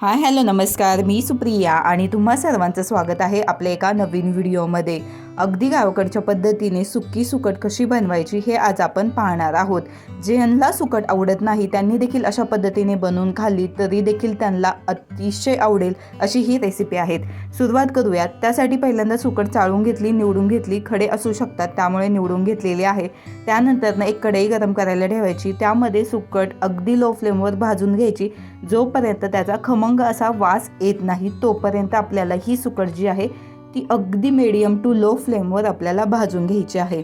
Hi hello नमस्कार. मी सुप्रिया आणि तुम्हा सर्वांचं स्वागत आहे आपल्या एका नवीन व्हिडिओमध्ये. अगदी गावाकडच्या पद्धतीने सुक्की सुकट कशी बनवायची हे आज आपण पाहणार आहोत. ज्यांना सुकट आवडत नाही त्यांनी देखील अशा पद्धतीने बनवून खाल्ली तरी देखील त्यांना अतिशय आवडेल अशी ही रेसिपी आहेत. सुरुवात करूयात. त्यासाठी पहिल्यांदा सुकट चाळून घेतली निवडून घेतली. खडे असू शकतात त्यामुळे निवडून घेतलेले आहे. त्यानंतरनं एक कढई गरम करायला ठेवायची. त्यामध्ये सुकट अगदी लो फ्लेमवर भाजून घ्यायची. जोपर्यंत त्याचा खमंग असा वास येत नाही तोपर्यंत आपल्याला ही सुकट जी आहे ती अगदी मिडियम टू लो फ्लेमवर आपल्याला भाजून घ्यायची आहे.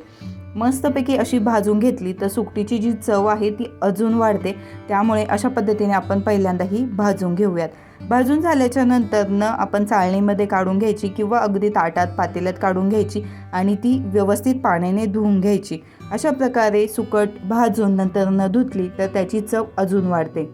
मस्तपैकी अशी भाजून घेतली तर सुकटीची जी चव आहे ती अजून वाढते. त्यामुळे अशा पद्धतीने आपण पहिल्यांदाही भाजून घेऊयात. भाजून झाल्याच्या नंतरनं आपण चाळणीमध्ये काढून घ्यायची किंवा अगदी ताटात पातेल्यात काढून घ्यायची आणि ती व्यवस्थित पाण्याने धुवून घ्यायची. अशा प्रकारे सुकट भाजून नंतरनं धुतली तर त्याची चव अजून वाढते.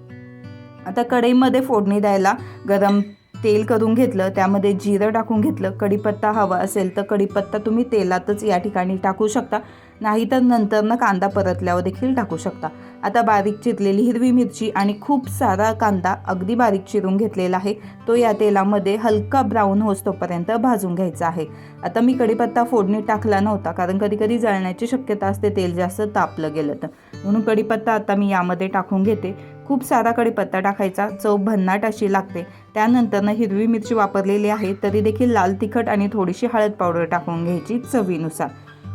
आता कढईमध्ये फोडणी द्यायला गरम तेल करून घेतलं त्यामध्ये जिरं टाकून घेतलं कढीपत्ता हवा असेल तर कढीपत्ता तुम्ही तेलातच या ठिकाणी टाकू शकता. नाहीतर नंतरनं कांदा परतल्यावर देखील टाकू शकता. आता बारीक चिरलेली हिरवी मिरची आणि खूप सारा कांदा अगदी बारीक चिरून घेतलेला आहे. तो या तेलामध्ये हलका ब्राऊन होस्तोपर्यंत भाजून घ्यायचा आहे. आता मी कढीपत्ता फोडणीत टाकला नव्हता कारण कधी कधी जळण्याची शक्यता असते तेल जास्त तापलं गेलं तर. म्हणून कढीपत्ता आता मी यामध्ये टाकून घेते. खूप सारा कढीपत्ता टाकायचा चव भन्नाट अशी लागते. त्यानंतरनं हिरवी मिरची वापरलेली आहे तरी देखील लाल तिखट आणि थोडीशी हळद पावडर टाकून घ्यायची चवीनुसार.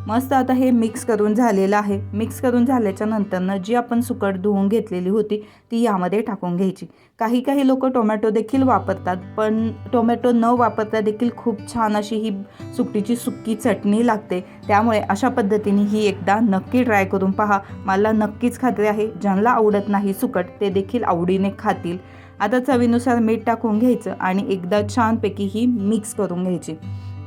मस्त आता हे मिक्स करून झालेलं आहे. मिक्स करून झाल्याच्या नंतरनं जी आपण सुकट धुवून घेतलेली होती ती यामध्ये टाकून घ्यायची. काही काही लोक टोमॅटो देखील वापरतात पण टोमॅटो न वापरता देखील खूप छान अशी ही सुकटीची सुक्की चटणी लागते. त्यामुळे अशा पद्धतीने ही एकदा नक्की ट्राय करून पहा. मला नक्कीच खात्री आहे ज्यांना आवडत नाही सुकट ते देखील आवडीने खातील. आता चवीनुसार मीठ टाकून घ्यायचं आणि एकदा छानपैकी ही मिक्स करून घ्यायची.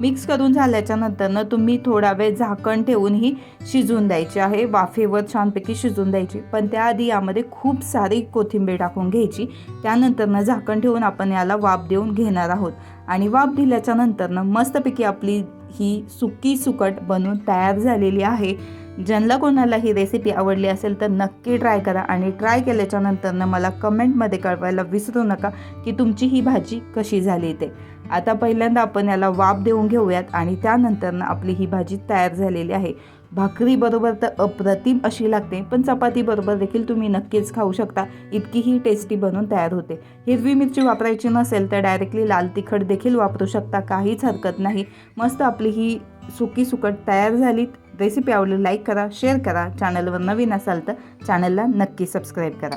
मिक्स करून झाल्याच्यानंतरनं तुम्ही थोडा वेळ झाकण ठेवून ही शिजवून द्यायची आहे. वाफेवर छानपैकी शिजवून द्यायची. पण त्याआधी यामध्ये खूप सारी कोथिंबीर टाकून घ्यायची. त्यानंतरनं झाकण ठेवून आपण याला वाफ देऊन घेणार आहोत. आणि वाफ दिल्याच्या नंतरनं मस्तपैकी आपली ही सुकी सुकट बनून तयार झालेली आहे. ज्यांना कोणाला ही रेसिपी आवडली असेल तर नक्की ट्राय करा आणि ट्राय केल्याच्या नंतरनं मला कमेंटमध्ये कळवायला विसरू नका की तुमची ही भाजी कशी झाली ते. आता पहिल्यांदा आपण याला वाफ देऊन घेऊयात आणि त्यानंतरनं आपली ही भाजी तयार झालेली आहे. भाकरीबरोबर तर अप्रतिम अशी लागते पण चपातीबरोबर देखील तुम्ही नक्कीच खाऊ शकता. इतकी ही टेस्टी बनून तयार होते. हिरवी मिरची वापरायची नसेल तर डायरेक्टली लाल तिखट देखील वापरू शकता. काहीच हरकत नाही. मस्त आपली ही सुकी सुकट तयार झालीत. रेसिपी आवडली लाईक करा शेअर करा. चॅनलवर नवीन असाल तर चॅनलला नक्की सबस्क्राईब करा.